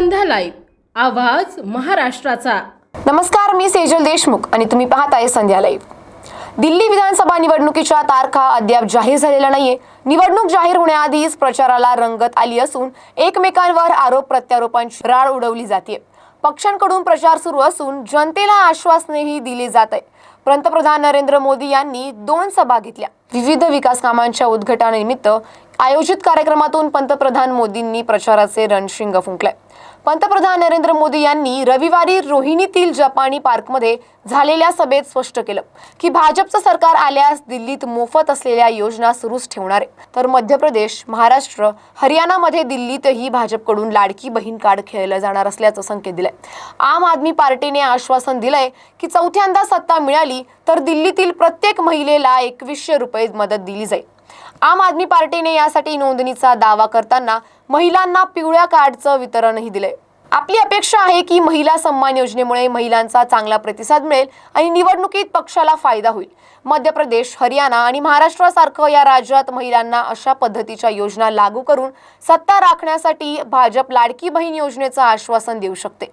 संध्या live आवाज महाराष्ट्राचा. नमस्कार मी सेजल देशमुख आणि तुम्ही पाहताय संध्या लाईव्ह दिल्ली विधानसभा निवडणुकीच्या तारखा अद्याप जाहीर झालेल्या नाहीये. निवडणूक जाहीर होण्याआधीच प्रचाराला रंगत आली असून एकमेकांवर आरोप प्रत्यारोपांची राळ उडवली जाते पक्षांकडून प्रचार सुरू असून जनतेला आश्वासनेही दिली जात आहे पंतप्रधान नरेंद्र मोदी यांनी दोन सभा घेतल्या. विविध विकास कामांच्या उद्घाटनानिमित्त आयोजित कार्यक्रमातून पंतप्रधान मोदींनी प्रचाराचे रणशिंग फुंकले पंतप्रधान नरेंद्र मोदी यांनी रविवारी रोहिणीतील जपानी पार्कमध्ये झालेल्या सभेत स्पष्ट केलं की भाजपचं सरकार आल्यास दिल्लीत मोफत असलेल्या योजना सुरूच ठेवणार आहे. तर मध्य प्रदेश महाराष्ट्र हरियाणामध्ये दिल्लीतही भाजपकडून लाडकी बहीण कार्ड खेळलं जाणार असल्याचं संकेत दिलंय. आम आदमी पार्टीने आश्वासन दिलंय की चौथ्यांदा सत्ता मिळाली तर दिल्लीतील प्रत्येक महिलेला एकवीसशे रुपये मदत दिली जाईल. आम आदमी पार्टीने यासाठी नोंदणीचा दावा करताना महिलांना पिवळ्या कार्डचं वितरणही दिलंय. आपली अपेक्षा आहे की महिला सन्मान योजनेमुळे महिलांचा चांगला प्रतिसाद मिळेल आणि निवडणुकीत पक्षाला फायदा होईल. मध्य प्रदेश हरियाणा आणि महाराष्ट्रासारखं या राज्यात महिलांना अशा पद्धतीच्या योजना लागू करून सत्ता राखण्यासाठी भाजप लाडकी बहीण योजनेचं आश्वासन देऊ शकते.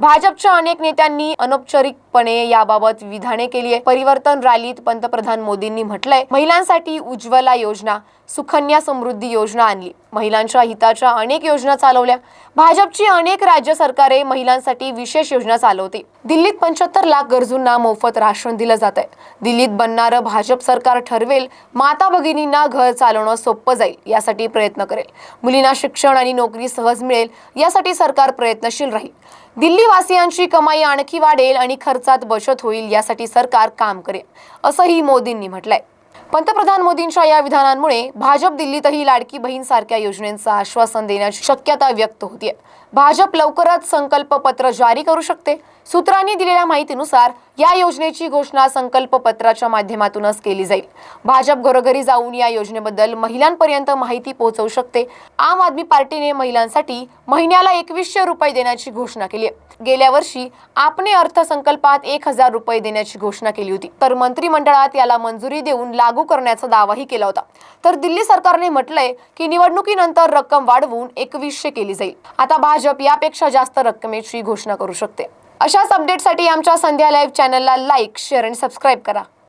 भाजपच्या अनेक नेत्यांनी अनौपचारिकपणे याबाबत विधाने केली आहे परिवर्तन रॅलीत पंतप्रधान मोदींनी म्हटलंय महिलांसाठी उज्ज्वला योजना सुकन्या समृद्धी योजना आणली. महिलांच्या हिताच्या अनेक योजना चालवल्या. भाजपची अनेक राज्य सरकारे महिलांसाठी विशेष योजना चालवते. दिल्लीत पंच्याहत्तर लाख गरजूंना मोफत राशन दिलं जात आहे दिल्लीत बनणारं भाजप सरकार ठरवेल माता भगिनींना घर चालवणं सोपं जाईल यासाठी प्रयत्न करेल. मुलींना शिक्षण आणि नोकरी सहज मिळेल यासाठी सरकार प्रयत्नशील राहील. दिल्लीवासियांची कमाई आणखी वाढेल आणि खर्चात बचत होईल यासाठी सरकार काम करेल असंही मोदींनी म्हटलंय. पंतप्रधान मोदींच्या या विधानांमुळे भाजप दिल्लीतही लाडकी बहीण सारख्या योजनेचं आश्वासन देण्याची शक्यता व्यक्त होतीये. भाजप लवकरच संकल्प पत्र जारी करू शकते. सूत्रांनी दिलेल्या माहितीनुसार या योजनेची घोषणा संकल्प पत्राच्या माध्यमातूनच केली जाईल. भाजप घरोघरी जाऊन या योजनेबद्दल महिलांपर्यंत माहिती पोहोचवू शकते. आम आदमी पार्टीने महिलांसाठी महिन्याला एकवीसशे रुपये देण्याची घोषणा केली आहे. गेल्या वर्षी आपने अर्थसंकल्पात एक हजार रुपये देण्याची घोषणा केली होती. तर मंत्रिमंडळात याला मंजुरी देऊन लागू करण्याचा दावाही केला होता. तर दिल्ली सरकारने म्हटलंय की निवडणुकीनंतर रक्कम वाढवून एकवीसशे केली जाईल. आता भाजप यापेक्षा जास्त रक्कमेची घोषणा करू शकते. अशाच अपडेटसाठी आमच्या संध्या लाईव्ह चॅनलला लाईक शेअर आणि सबस्क्राईब करा.